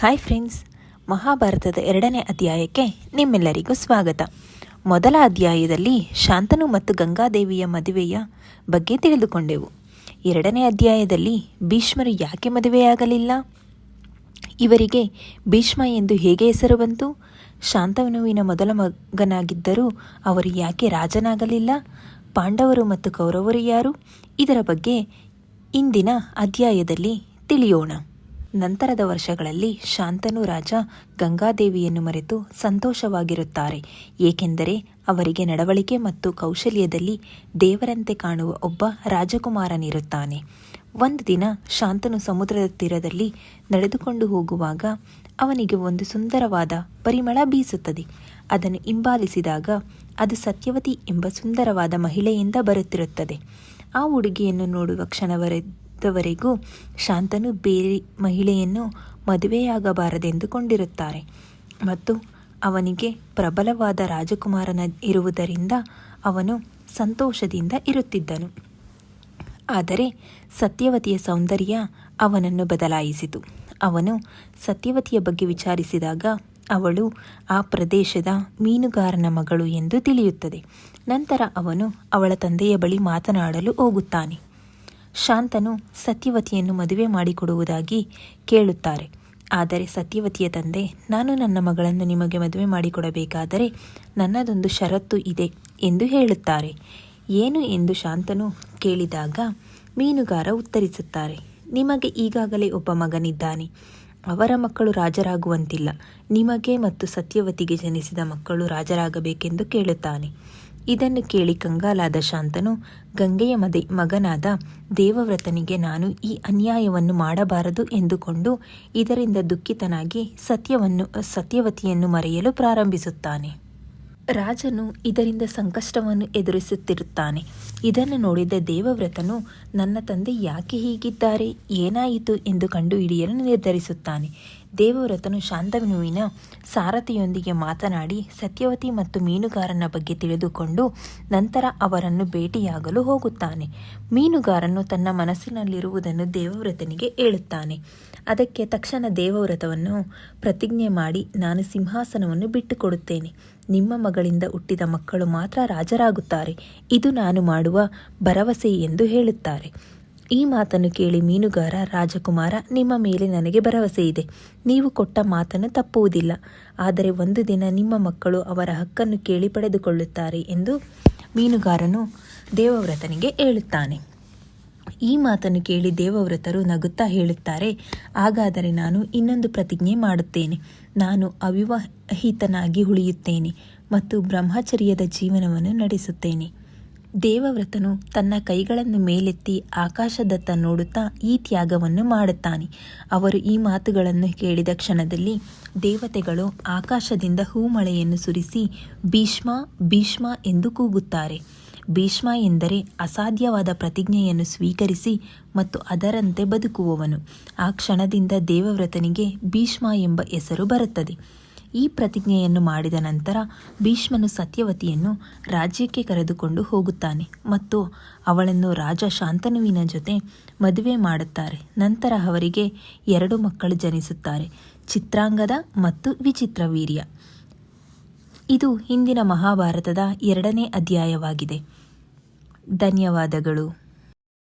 Hi friends ಮಹಾಭಾರತದ ಎರಡನೇ ಅಧ್ಯಾಯಕ್ಕೆ ನಿಮ್ಮೆಲ್ಲರಿಗೂ ಸ್ವಾಗತ. ಮೊದಲ ಅಧ್ಯಾಯದಲ್ಲಿ ಶಾಂತನು ಮತ್ತು ಗಂಗಾದೇವಿಯ ಮದುವೆಯ ಬಗ್ಗೆ ತಿಳಿದುಕೊಂಡೆವು. ಎರಡನೇ ಅಧ್ಯಾಯದಲ್ಲಿ ಭೀಷ್ಮರು ಯಾಕೆ ಮದುವೆಯಾಗಲಿಲ್ಲ? ಇವರಿಗೆ ಭೀಷ್ಮ ಎಂದು ಹೇಗೆ ಹೆಸರು ಬಂತು? ಶಾಂತನುವಿನ ಮೊದಲ ಮಗನಾಗಿದ್ದರೂ ಅವರು ಯಾಕೆ ರಾಜನಾಗಲಿಲ್ಲ? ಪಾಂಡವರು ಮತ್ತು ಕೌರವರು ಯಾರು? ಇದರ ಬಗ್ಗೆ ಇಂದಿನ ಅಧ್ಯಾಯದಲ್ಲಿ ತಿಳಿಯೋಣ. ನಂತರದ ವರ್ಷಗಳಲ್ಲಿ ಶಾಂತನು ರಾಜ ಗಂಗಾದೇವಿಯನ್ನು ಮರೆತು ಸಂತೋಷವಾಗಿರುತ್ತಾರೆ. ಏಕೆಂದರೆ ಅವರಿಗೆ ನಡವಳಿಕೆ ಮತ್ತು ಕೌಶಲ್ಯದಲ್ಲಿ ದೇವರಂತೆ ಕಾಣುವ ಒಬ್ಬ ರಾಜಕುಮಾರನಿರುತ್ತಾನೆ. ಒಂದು ದಿನ ಶಾಂತನು ಸಮುದ್ರದ ತೀರದಲ್ಲಿ ನಡೆದುಕೊಂಡು ಹೋಗುವಾಗ ಅವನಿಗೆ ಒಂದು ಸುಂದರವಾದ ಪರಿಮಳ ಬೀಸುತ್ತದೆ. ಅದನ್ನು ಹಿಂಬಾಲಿಸಿದಾಗ ಅದು ಸತ್ಯವತಿ ಎಂಬ ಸುಂದರವಾದ ಮಹಿಳೆಯಿಂದ ಬರುತ್ತಿರುತ್ತದೆ. ಆ ಹುಡುಗಿಯನ್ನು ನೋಡುವ ಕ್ಷಣವರೆದವರೆಗೂ ಶಾಂತನು ಬೇರೆ ಮಹಿಳೆಯನ್ನು ಮದುವೆಯಾಗಬಾರದೆಂದುಕೊಂಡಿರುತ್ತಾರೆ. ಮತ್ತು ಅವನಿಗೆ ಪ್ರಬಲವಾದ ರಾಜಕುಮಾರನ ಇರುವುದರಿಂದ ಅವನು ಸಂತೋಷದಿಂದ ಇರುತ್ತಿದ್ದನು. ಆದರೆ ಸತ್ಯವತಿಯ ಸೌಂದರ್ಯ ಅವನನ್ನು ಬದಲಾಯಿಸಿತು. ಅವನು ಸತ್ಯವತಿಯ ಬಗ್ಗೆ ವಿಚಾರಿಸಿದಾಗ ಅವಳು ಆ ಪ್ರದೇಶದ ಮೀನುಗಾರನ ಮಗಳು ಎಂದು ತಿಳಿಯುತ್ತದೆ. ನಂತರ ಅವನು ಅವಳ ತಂದೆಯ ಬಳಿ ಮಾತನಾಡಲು ಹೋಗುತ್ತಾನೆ. ಶಾಂತನು ಸತ್ಯವತಿಯನ್ನು ಮದುವೆ ಮಾಡಿಕೊಡುವುದಾಗಿ ಕೇಳುತ್ತಾರೆ. ಆದರೆ ಸತ್ಯವತಿಯ ತಂದೆ, ನಾನು ನನ್ನ ಮಗಳನ್ನು ನಿಮಗೆ ಮದುವೆ ಮಾಡಿಕೊಡಬೇಕಾದರೆ ನನ್ನದೊಂದು ಷರತ್ತು ಇದೆ ಎಂದು ಹೇಳುತ್ತಾರೆ. ಏನು ಎಂದು ಶಾಂತನು ಕೇಳಿದಾಗ ಮೀನುಗಾರ ಉತ್ತರಿಸುತ್ತಾರೆ, ನಿಮಗೆ ಈಗಾಗಲೇ ಒಬ್ಬ ಮಗನಿದ್ದಾನೆ. ಅವರ ಮಕ್ಕಳು ರಾಜರಾಗುವಂತಿಲ್ಲ. ನಿಮಗೆ ಮತ್ತು ಸತ್ಯವತಿಗೆ ಜನಿಸಿದ ಮಕ್ಕಳು ರಾಜರಾಗಬೇಕೆಂದು ಕೇಳುತ್ತಾನೆ. ಇದನ್ನು ಕೇಳಿ ಕಂಗಾಲಾದ ಶಾಂತನು, ಗಂಗೆಯ ಮದೆ, ಮಗನಾದ ದೇವವ್ರತನಿಗೆ ನಾನು ಈ ಅನ್ಯಾಯವನ್ನು ಮಾಡಬಾರದು ಎಂದುಕೊಂಡು ಇದರಿಂದ ದುಃಖಿತನಾಗಿ ಸತ್ಯವನ್ನು, ಸತ್ಯವತಿಯನ್ನು ಮರೆಯಲು ಪ್ರಾರಂಭಿಸುತ್ತಾನೆ. ರಾಜನು ಇದರಿಂದ ಸಂಕಷ್ಟವನ್ನು ಎದುರಿಸುತ್ತಿರುತ್ತಾನೆ. ಇದನ್ನು ನೋಡಿದ ದೇವವ್ರತನು, ನನ್ನ ತಂದೆ ಯಾಕೆ ಹೀಗಿದ್ದಾರೆ? ಏನಾಯಿತು? ಎಂದು ಕಂಡುಹಿಡಿಯಲು ನಿರ್ಧರಿಸುತ್ತಾನೆ. ದೇವವ್ರತನು ಶಾಂತನುವಿನ ಸಾರಥಿಯೊಂದಿಗೆ ಮಾತನಾಡಿ ಸತ್ಯವತಿ ಮತ್ತು ಮೀನುಗಾರನ ಬಗ್ಗೆ ತಿಳಿದುಕೊಂಡು ನಂತರ ಅವರನ್ನು ಭೇಟಿಯಾಗಲು ಹೋಗುತ್ತಾನೆ. ಮೀನುಗಾರನು ತನ್ನ ಮನಸ್ಸಿನಲ್ಲಿರುವುದನ್ನು ದೇವವ್ರತನಿಗೆ ಹೇಳುತ್ತಾನೆ. ಅದಕ್ಕೆ ತಕ್ಷಣ ದೇವವ್ರತವನ್ನು ಪ್ರತಿಜ್ಞೆ ಮಾಡಿ ನಾನು ಸಿಂಹಾಸನವನ್ನು ಬಿಟ್ಟುಕೊಡುತ್ತೇನೆ. ನಿಮ್ಮ ಮಗಳಿಂದ ಹುಟ್ಟಿದ ಮಕ್ಕಳು ಮಾತ್ರ ರಾಜರಾಗುತ್ತಾರೆ. ಇದು ನಾನು ಮಾಡುವ ಭರವಸೆ ಎಂದು ಹೇಳುತ್ತಾರೆ. ಈ ಮಾತನ್ನು ಕೇಳಿ ಮೀನುಗಾರ ರಾಜಕುಮಾರ, ನಿಮ್ಮ ಮೇಲೆ ನನಗೆ ಭರವಸೆ ಇದೆ. ನೀವು ಕೊಟ್ಟ ಮಾತನ್ನು ತಪ್ಪುವುದಿಲ್ಲ. ಆದರೆ ಒಂದು ದಿನ ನಿಮ್ಮ ಮಕ್ಕಳು ಅವರ ಹಕ್ಕನ್ನು ಕೇಳಿ ಪಡೆದುಕೊಳ್ಳುತ್ತಾರೆ ಎಂದು ಮೀನುಗಾರನು ದೇವವ್ರತನಿಗೆ ಹೇಳುತ್ತಾನೆ. ಈ ಮಾತನ್ನು ಕೇಳಿ ದೇವವ್ರತರು ನಗುತ್ತಾ ಹೇಳುತ್ತಾರೆ, ಹಾಗಾದರೆ ನಾನು ಇನ್ನೊಂದು ಪ್ರತಿಜ್ಞೆ ಮಾಡುತ್ತೇನೆ. ನಾನು ಅವಿವಾಹಿತನಾಗಿ ಉಳಿಯುತ್ತೇನೆ ಮತ್ತು ಬ್ರಹ್ಮಚರ್ಯದ ಜೀವನವನ್ನು ನಡೆಸುತ್ತೇನೆ. ದೇವವ್ರತನು ತನ್ನ ಕೈಗಳನ್ನು ಮೇಲೆತ್ತಿ ಆಕಾಶದತ್ತ ನೋಡುತ್ತಾ ಈ ತ್ಯಾಗವನ್ನು ಮಾಡುತ್ತಾನೆ. ಅವರು ಈ ಮಾತುಗಳನ್ನು ಕೇಳಿದ ಕ್ಷಣದಲ್ಲಿ ದೇವತೆಗಳು ಆಕಾಶದಿಂದ ಹೂಮಳೆಯನ್ನು ಸುರಿಸಿ ಭೀಷ್ಮ ಭೀಷ್ಮ ಎಂದು ಕೂಗುತ್ತಾರೆ. ಭೀಷ್ಮ ಎಂದರೆ ಅಸಾಧ್ಯವಾದ ಪ್ರತಿಜ್ಞೆಯನ್ನು ಸ್ವೀಕರಿಸಿ ಮತ್ತು ಅದರಂತೆ ಬದುಕುವವನು. ಆ ಕ್ಷಣದಿಂದ ದೇವವ್ರತನಿಗೆ ಭೀಷ್ಮ ಎಂಬ ಹೆಸರು ಬರುತ್ತದೆ. ಈ ಪ್ರತಿಜ್ಞೆಯನ್ನು ಮಾಡಿದ ನಂತರ ಭೀಷ್ಮನು ಸತ್ಯವತಿಯನ್ನು ರಾಜ್ಯಕ್ಕೆ ಕರೆದುಕೊಂಡು ಹೋಗುತ್ತಾನೆ ಮತ್ತು ಅವಳನ್ನು ರಾಜ ಶಾಂತನುವಿನ ಜೊತೆ ಮದುವೆ ಮಾಡುತ್ತಾರೆ. ನಂತರ ಅವರಿಗೆ ಎರಡು ಮಕ್ಕಳು ಜನಿಸುತ್ತಾರೆ, ಚಿತ್ರಾಂಗದ ಮತ್ತು ವಿಚಿತ್ರವೀರ್ಯ ಇದು ಹಿಂದಿನ ಮಹಾಭಾರತದ ಎರಡನೇ ಅಧ್ಯಾಯವಾಗಿದೆ. ಧನ್ಯವಾದಗಳು.